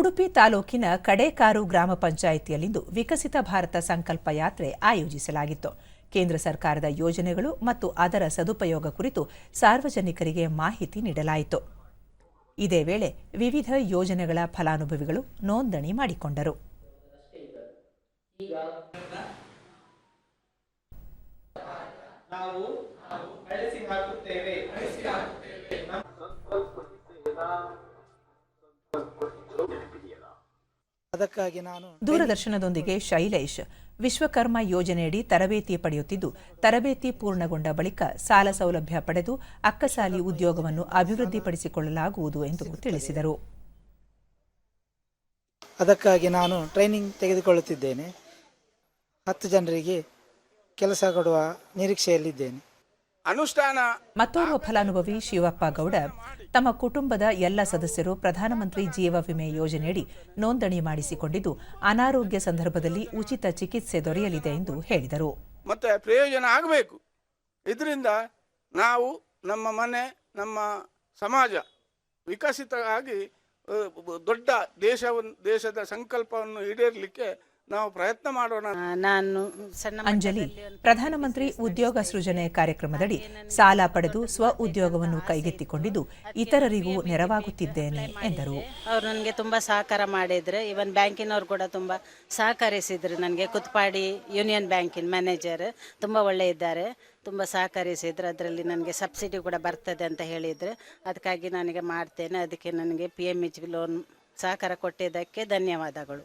ಉಡುಪಿ ತಾಲೂಕಿನ ಕಡೇಕಾರು ಗ್ರಾಮ ಪಂಚಾಯಿತಿಯಲ್ಲಿಂದು ವಿಕಸಿತ ಭಾರತ ಸಂಕಲ್ಪ ಯಾತ್ರೆ ಆಯೋಜಿಸಲಾಗಿತ್ತು. ಕೇಂದ್ರ ಸರ್ಕಾರದ ಯೋಜನೆಗಳು ಮತ್ತು ಅದರ ಸದುಪಯೋಗ ಕುರಿತು ಸಾರ್ವಜನಿಕರಿಗೆ ಮಾಹಿತಿ ನೀಡಲಾಯಿತು. ಇದೇ ವೇಳೆ ವಿವಿಧ ಯೋಜನೆಗಳ ಫಲಾನುಭವಿಗಳು ನೋಂದಣಿ ಮಾಡಿಕೊಂಡರು. ನಾವು ಅದಕ್ಕಾಗಿ ನಾನು ದೂರದರ್ಶನದೊಂದಿಗೆ ಶೈಲೇಶ್ ವಿಶ್ವಕರ್ಮ ಯೋಜನೆಯಡಿ ತರಬೇತಿ ಪಡೆಯುತ್ತಿದ್ದು ತರಬೇತಿ ಪೂರ್ಣಗೊಂಡ ಬಳಿಕ ಸಾಲ ಸೌಲಭ್ಯ ಪಡೆದು ಅಕ್ಕಸಾಲಿ ಉದ್ಯೋಗವನ್ನು ಅಭಿವೃದ್ಧಿಪಡಿಸಿಕೊಳ್ಳಲಾಗುವುದು ಎಂದು ತಿಳಿಸಿದರು. ಅದಕ್ಕಾಗಿ ನಾನು ಟ್ರೈನಿಂಗ್ ತೆಗೆದುಕೊಳ್ಳುತ್ತಿದ್ದೇನೆ. ಹತ್ತು ಜನರಿಗೆ ಕೆಲಸ ಕೊಡುವ ನಿರೀಕ್ಷೆಯಲ್ಲಿದ್ದೇನೆ. ಅನುಷ್ಠಾನ ಮತ್ತೋರ್ವ ಫಲಾನುಭವಿ ಶಿವಪ್ಪ ಗೌಡ ತಮ್ಮ ಕುಟುಂಬದ ಎಲ್ಲ ಸದಸ್ಯರು ಪ್ರಧಾನಮಂತ್ರಿ ಜೀವ ವಿಮೆ ಯೋಜನೆಯಡಿ ನೋಂದಣಿ ಮಾಡಿಸಿಕೊಂಡಿದ್ದು ಅನಾರೋಗ್ಯ ಸಂದರ್ಭದಲ್ಲಿ ಉಚಿತ ಚಿಕಿತ್ಸೆ ದೊರೆಯಲಿದೆ ಎಂದು ಹೇಳಿದರು. ಮತ್ತೆ ಪ್ರಯೋಜನ ಆಗಬೇಕು. ಇದರಿಂದ ನಾವು ನಮ್ಮ ಮನೆ ನಮ್ಮ ಸಮಾಜ ವಿಕಸಿತವಾಗಿ ಆಗಿ ದೊಡ್ಡ ದೇಶವನ್ನು ದೇಶದ ಸಂಕಲ್ಪವನ್ನು ಈಡೇರಲಿಕ್ಕೆ ನಾವು ಪ್ರಯತ್ನ ಮಾಡೋಣ. ನಾನು ಸಣ್ಣ ಅಂಜಲಿ ಪ್ರಧಾನಮಂತ್ರಿ ಉದ್ಯೋಗ ಸೃಜನೆ ಕಾರ್ಯಕ್ರಮದಡಿ ಸಾಲ ಪಡೆದು ಸ್ವ ಉದ್ಯೋಗವನ್ನು ಕೈಗೆತ್ತಿಕೊಂಡಿದ್ದು ಇತರರಿಗೂ ನೆರವಾಗುತ್ತಿದ್ದೇನೆ ಎಂದರು. ಅವ್ರು ನನಗೆ ತುಂಬ ಸಹಕಾರ ಮಾಡಿದ್ರೆ. ಇವನ್ ಬ್ಯಾಂಕಿನವರು ಕೂಡ ತುಂಬ ಸಹಕರಿಸಿದ್ರು ನನಗೆ. ಕುತ್ಪಾಡಿ ಯೂನಿಯನ್ ಬ್ಯಾಂಕಿನ ಮ್ಯಾನೇಜರ್ ತುಂಬ ಒಳ್ಳೆ ಇದ್ದಾರೆ. ತುಂಬ ಸಹಕರಿಸಿದ್ರು. ಅದರಲ್ಲಿ ನನಗೆ ಸಬ್ಸಿಡಿ ಕೂಡ ಬರ್ತದೆ ಅಂತ ಹೇಳಿದ್ರು. ಅದಕ್ಕಾಗಿ ನನಗೆ ಮಾಡ್ತೇನೆ. ಅದಕ್ಕೆ ನನಗೆ ಪಿ ಎಂ ಎಚ್ ಲೋನ್ ಸಹಕಾರ ಕೊಟ್ಟಿದ್ದಕ್ಕೆ ಧನ್ಯವಾದಗಳು.